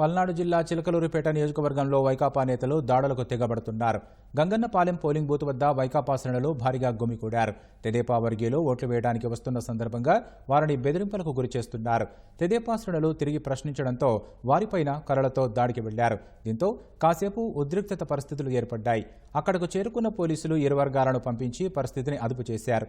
పల్నాడు జిల్లా చిలకలూరుపేట నియోజకవర్గంలో వైకాపా నేతలు దాడులకు తెగబడుతున్నారు. గంగన్నపాలెం పోలింగ్ బూత్ వద్ద వైకాపా శ్రేణులు భారీగా గుమికూడారు. తెదేపా వర్గీయులు ఓట్లు వేయడానికి వస్తున్న సందర్భంగా వారిని బెదిరింపులకు గురి చేస్తున్నారు. తెదేపా శ్రేణులు తిరిగి ప్రశ్నించడంతో వారిపైన కర్రలతో దాడికి వెళ్ళారు. దీంతో కాసేపు ఉద్రిక్తత పరిస్థితులు ఏర్పడ్డాయి. అక్కడకు చేరుకున్న పోలీసులు ఇరు వర్గాలను పంపించి పరిస్థితిని అదుపు చేశారు